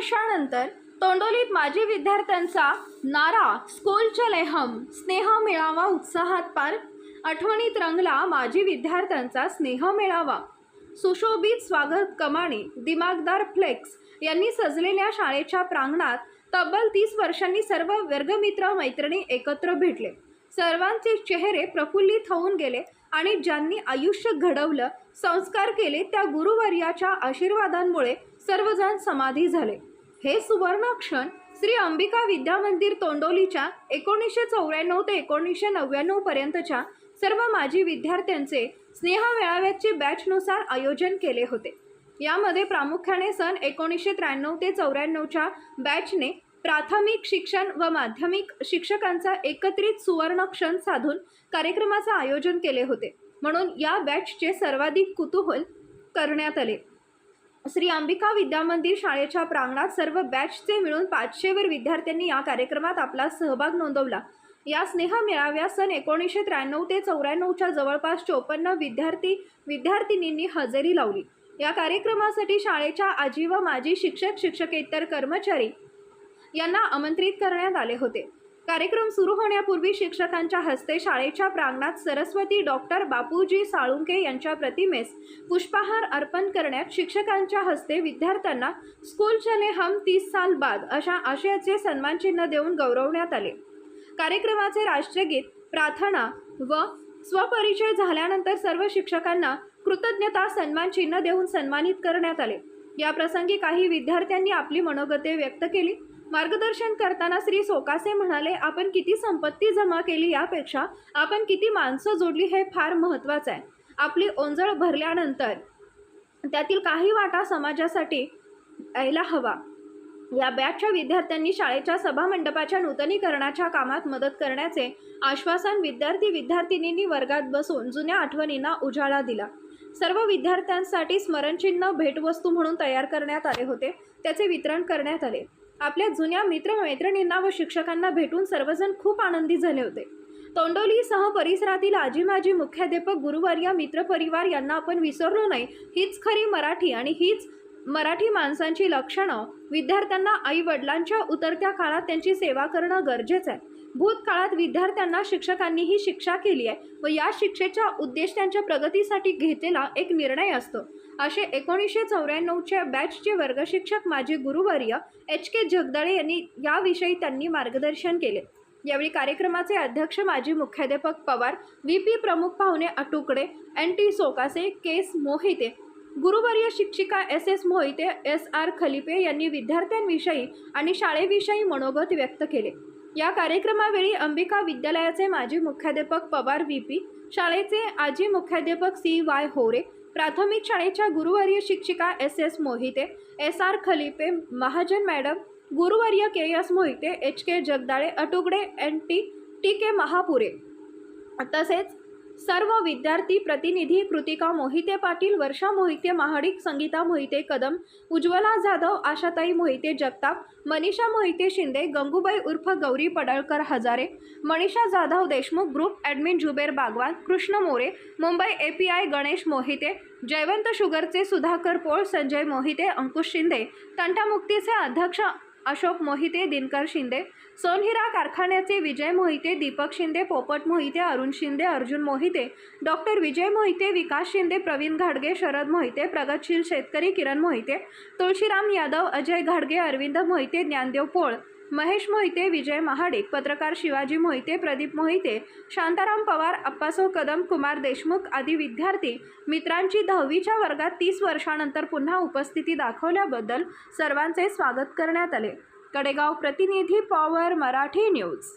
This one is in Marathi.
वर्षानंतर तोंडोलीत माजी विद्यार्थ्यांचा नारा स्कूल लेहम स्नेह मेळावा उत्साहात पार आठवणीत रंगला माजी विद्यार्थ्यांचा स्नेह मेळावा. सुशोभित स्वागत कमाणी दिमागदार फ्लेक्स यांनी सजलेल्या शाळेच्या प्रांगणात तब्बल तीस वर्षांनी सर्व वर्गमित्र मैत्रिणी एकत्र भेटले. सर्वांचे चेहरे प्रफुल्लित होऊन गेले आणि ज्यांनी आयुष्य घडवलं संस्कार केले त्या गुरुवर्याच्या आशीर्वादांमुळे सर्वजण समाधी झाले. हे सुवर्णक्षण श्री अंबिका विद्या मंदिर तोंडोलीच्या एकोणीसशे चौऱ्याण्णव ते एकोणीसशे नव्याण्णव पर्यंतच्या सर्व माजी विद्यार्थ्यांचे स्नेह मेळाव्याचे बॅचनुसार आयोजन केले होते. यामध्ये प्रामुख्याने सन एकोणीसशे त्र्याण्णव ते चौऱ्याण्णवच्या बॅचने प्राथमिक शिक्षण व माध्यमिक शिक्षकांचा एकत्रित सुवर्ण क्षण साधून कार्यक्रमाचं आयोजन केले होते. म्हणून या बॅचचे सर्वाधिक कुतूहल करण्यात आले. श्री अंबिका विद्यामंदिर शाळेच्या प्रांगणात सर्व बॅचचे मिळून पाचशेवर विद्यार्थ्यांनी या कार्यक्रमात आपला सहभाग नोंदवला. या स्नेह मेळाव्या सन एकोणीसशे त्र्याण्णव ते चौऱ्याण्णवच्या जवळपास चोपन्न विद्यार्थी विद्यार्थिनींनी हजेरी लावली. या कार्यक्रमासाठी शाळेच्या आजी व माजी शिक्षक शिक्षकेतर कर्मचारी यांना आमंत्रित करण्यात आले होते. कार्यक्रम सुरू होण्यापूर्वी शिक्षकांच्या हस्ते शाळेच्या प्रांगणात सरस्वती डॉक्टर बापूजी साळुंके यांच्या प्रतिमेस पुष्पहार अर्पण करण्यात शिक्षकांच्या हस्ते विद्यार्थ्यांना स्कूल चले हम तीस साल बाद अशा आशयाचे सन्मानचिन्ह देऊन गौरवण्यात आले. कार्यक्रमाचे राष्ट्रगीत प्रार्थना व स्वपरिचय झाल्यानंतर सर्व शिक्षकांना कृतज्ञता सन्मान चिन्ह देऊन सन्मानित करण्यात आले. या प्रसंगी काही विद्यार्थ्यांनी आपली मनोगते व्यक्त केली. मार्गदर्शन करताना श्री सोकासे म्हणाले आपण किती संपत्ती जमा केली यापेक्षा आपण किती माणसं जोडली हे फार महत्त्वाचं आहे. आपली ओंजळ भरल्यानंतर त्यातील काही वाटा समाजासाठी यायला हवा. या बॅचच्या विद्यार्थ्यांनी शाळेच्या सभामंडपाच्या नूतनीकरणाच्या कामात मदत करण्याचे आश्वासन विद्यार्थी विद्यार्थिनींनी वर्गात बसून जुन्या आठवणींना उजाळा दिला. सर्व विद्यार्थ्यांसाठी स्मरणचिन्ह भेटवस्तू म्हणून तयार करण्यात आले होते. त्याचे वितरण करण्यात आले. आपल्या जुन्या मित्रमैत्रिणींना व शिक्षकांना भेटून सर्वजण खूप आनंदी झाले होते. तोंडोलीसह परिसरातील आजी माजी मुख्याध्यापक गुरुवर्य मित्रपरिवार यांना आपण विसरलो नाही. हीच खरी मराठी आणि हीच मराठी माणसांची लक्षणं. विद्यार्थ्यांना आई वडिलांच्या उतरत्या काळात त्यांची सेवा करणं गरजेचं आहे. भूतकाळात विद्यार्थ्यांना शिक्षकांनीही शिक्षा केली आहे व या शिक्षेचा उद्देश त्यांच्या प्रगतीसाठी घेतलेला एक निर्णय असतो. असे एकोणीसशे चौऱ्याण्णवच्या बॅचचे वर्गशिक्षक माजी गुरुवर्य एच के जगदाळे यांनी याविषयी त्यांनी मार्गदर्शन केले. यावेळी कार्यक्रमाचे अध्यक्ष माजी मुख्याध्यापक पवार व्ही पी प्रमुख पाहुणे Atukade N T Sokase K S Mohite गुरुवर्य शिक्षिका S S Mohite S R Khalipe यांनी विद्यार्थ्यांविषयी आणि शाळेविषयी मनोगत व्यक्त केले. या कार्यक्रमावेळी अंबिका विद्यालयाचे माजी मुख्याध्यापक पवार व्ही पी शाळेचे आजी मुख्याध्यापक सी वाय होरे प्राथमिक शाळेच्या गुरुवर्य शिक्षिका S S Mohite S R Khalipe Mahajan madam गुरुवर्य K S Mohite H K Jagdale Atugade N T T K Mahapure. तसेच सर्व विद्यार्थी प्रतिनिधी कृतिका मोहिते पाटील वर्षा मोहिते महाडिक संगीता मोहिते कदम उज्ज्वला जाधव आशाताई मोहिते जगताप मनीषा मोहिते शिंदे गंगूबाई उर्फ Gauri Padalkar Hazare Manisha Jadhav Deshmukh group admin Zuber Bagwan Krishna More Mumbai A P I Ganesh Mohite Jaywant शुगरचे Sudhakar Pol Sanjay Mohite Ankush Shinde तंटामुक्तीचे अध्यक्ष अशोक मोहिते दिनकर शिंदे सोनहिरा कारखान्याचे विजय मोहिते दीपक शिंदे पोपट मोहिते अरुण शिंदे अर्जुन मोहिते डॉक्टर विजय मोहिते विकास शिंदे प्रवीण घाडगे शरद मोहिते प्रगतशील शेतकरी किरण मोहिते तुळशीराम यादव अजय घाडगे अरविंद मोहिते ज्ञानदेव पोळ महेश मोहिते विजय महाडिक पत्रकार शिवाजी मोहिते प्रदीप मोहिते शांताराम पवार अप्पासो कदम कुमार देशमुख आदी विद्यार्थी मित्रांची दहावीच्या वर्गात तीस वर्षानंतर पुन्हा उपस्थिती दाखवल्याबद्दल सर्वांचे स्वागत करण्यात आले. कडेगाव प्रतिनिधी पॉवर मराठी न्यूज.